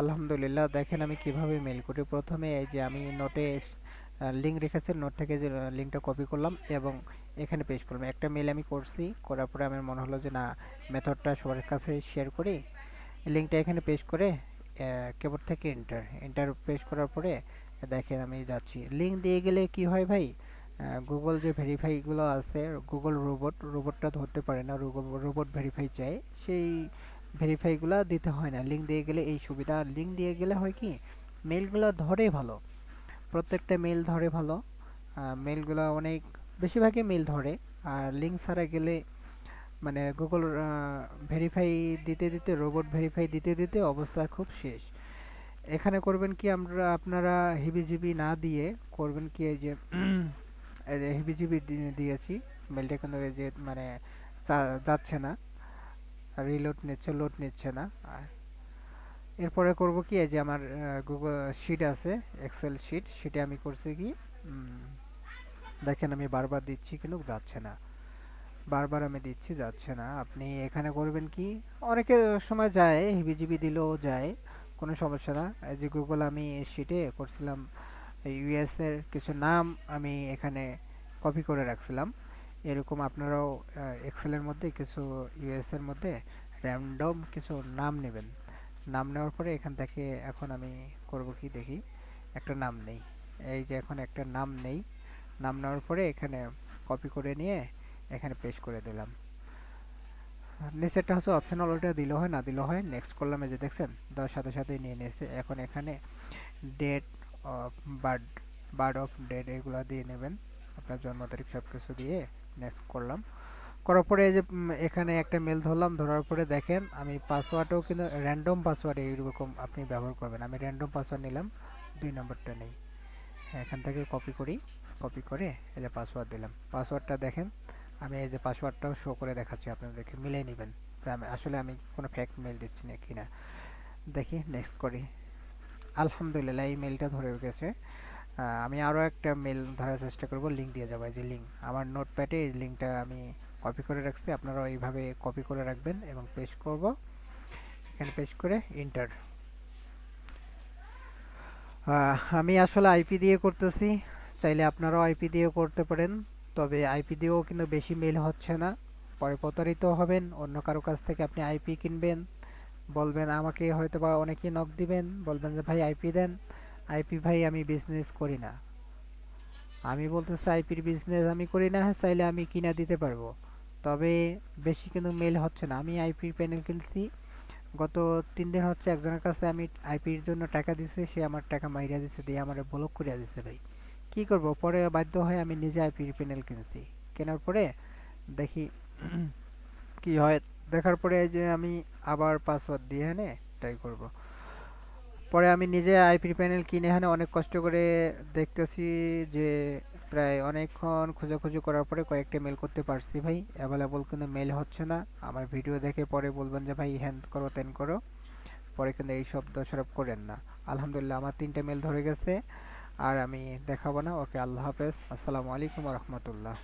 আলহামদুলিল্লাহ, দেখেন আমি কীভাবে মেল করি। প্রথমে এই যে আমি নোটে লিঙ্ক রেখেছি নোট থেকে যে লিঙ্কটা কপি করলাম এবং এখানে পেস্ট করলাম। একটা মেল আমি করছি, করার পরে আমার মনে হলো যে, না মেথডটা সবার কাছে শেয়ার করি। লিঙ্কটা এখানে পেস্ট করে কেবল থেকে এন্টার এন্টার পেস্ট করার পরে, দেখেন আমি যাচ্ছি। লিঙ্ক দিয়ে গেলে কি হয় ভাই? গুগল যে ভেরিফাইগুলো আছে গুগল রোবট রোবটটা ধরতে পারে না। রোবট ভেরিফাই চাই সেই ভেরিফাইগুলো দিতে হয় না। লিঙ্ক দিয়ে গেলে এই সুবিধা। আর লিঙ্ক দিয়ে গেলে হয় কি মেলগুলো ধরে ভালো। প্রত্যেকটা মেল ধরে ভালো। মেলগুলো অনেক, বেশিরভাগই মেল ধরে। আর লিঙ্ক ছাড়া গেলে মানে গুগল ভেরিফাই দিতে দিতে রোবট ভেরিফাই দিতে দিতে অবস্থা খুব শেষ। এখানে করবেন কি, আমরা, আপনারা হিবিজিবি না দিয়ে করবেন কি, এই যে হিবিজিবি দিয়েছি। মেলটা কিন্তু যে মানে যাচ্ছে না। রিলোড নিচ্ছে লোড নিচ্ছে না। এরপরে করব কি, এই যে আমার গুগল শিট আছে এক্সেল শিট সেটা আমি করছি কি দেখেন আমি বারবার দিচ্ছি কিন্তু যাচ্ছে না। বারবার আমি দিচ্ছি, যাচ্ছে না। আপনি এখানে করবেন কি, অনেকে সময় যায় হিবিজিবি দিলেও যায়, কোনো সমস্যা না। এই যে গুগল আমি শিটে করছিলাম ইউএস এর কিছু নাম আমি এখানে কপি করে রাখছিলাম। এরকম আপনারাও এক্সেলের মধ্যে কিছু ইউএস এর মধ্যে র্যান্ডম কিছু নাম নেবেন। নাম নেওয়ার পরে এখান থেকে এখন আমি করব কি দেখি? একটা নাম নেই। এই যে এখন একটা নাম নেই। নাম নেওয়ার পরে এখানে কপি করে নিয়ে এখানে পেস্ট করে দিলাম। নিচেরটা হচ্ছে অপশনাল ওটা দিলে হয়, না দিলে হয় নেক্সট করলাম এই যে দেখছেন দেওয়ার সাথে সাথে নিয়ে নিয়েছে। এখন এখানে date of birth birth of date এগুলো দিয়ে নেবেন। আপনার জন্ম তারিখ সব কিছু দিয়ে। নেক্সট করলাম। করার পরে এই যে এখানে একটা মেল ধরলাম, ধরার পরে দেখেন আমি পাসওয়ার্ডও কিন্তু র্যান্ডম পাসওয়ার্ড এইরকম আপনি ব্যবহার করবেন। আমি র্যান্ডম পাসওয়ার্ড নিলাম, দুই নম্বরটা নেই। এখান থেকে কপি করি কপি করে এই যে পাসওয়ার্ড দিলাম। পাসওয়ার্ডটা দেখেন, আমি এই যে পাসওয়ার্ডটাও শো করে দেখাচ্ছি, আপনাদেরকে মিলিয়ে নেবেন। আমি, আসলে আমি কোনো ফ্যাক মেল দিচ্ছি না কিনা দেখি নেক্সট করি। আলহামদুলিল্লাহ, এই মেলটা ধরে গেছে। আমি আরও একটা মেল ধরার চেষ্টা করব লিঙ্ক দিয়ে যাব যে লিঙ্ক আমার নোটপ্যাডে এই লিঙ্কটা আমি কপি করে রাখছি, আপনারাও এইভাবে কপি করে রাখবেন এবং পেস্ট করব। এখানে পেস্ট করে ইন্টার আমি আসলে আইপি দিয়ে করতেছি, চাইলে আপনারাও আইপি দিয়েও করতে পারেন, তবে আইপি দিয়েও কিন্তু বেশি মেল হচ্ছে না। পরে প্রতারিত হবেন, অন্য কারও কাছ থেকে আপনি আইপি কিনবেন, বলবেন আমাকে হয়তো বা অনেকেই নক দিবেন, বলবেন যে, ভাই আইপি দেন। আইপি ভাই, আমি বিজনেস করি না। আমি বলতেছি আইপির বিজনেস আমি করি না, চাইলে আমি কিনা দিতে পারব। তবে বেশি কিন্তু মেল হচ্ছে না। আমি আইপির প্যানেল কিনছি। গত তিন দিন হচ্ছে একজনের কাছে আমি আইপির জন্য টাকা দিছে, সে আমার টাকা মাইরা দিছে, দিয়ে আমার ব্লক করিয়া দিছে ভাই। কি করব? পরে বাধ্য হয়ে আমি নিজে আইপির প্যানেল কিনছি। কেনার পরে দেখি কি হয়। দেখার পরে যে আমি আবার পাসওয়ার্ড দিয়ে এনে ট্রাই করব। পরে আমি নিজে আইপি প্যানেল কিনে এখানে অনেক কষ্ট করে দেখতেছি যে প্রায় অনেকক্ষণ খোঁজাখুঁজি করার পরে কয়েকটা মেল করতে পারছি ভাই। অ্যাভেলেবল কিন্তু মেল হচ্ছে না। আমার ভিডিও দেখে পরে বলবেন যে, ভাই হ্যান করো তেন করো। পরে কিন্তু এই সব দোষারোপ করেন না। আলহামদুলিল্লাহ, আমার তিনটে মেল ধরে গেছে। আর আমি দেখাবো না। ওকে, আল্লাহ হাফেজ। আসসালামু আলাইকুম রহমতুল্লাহ।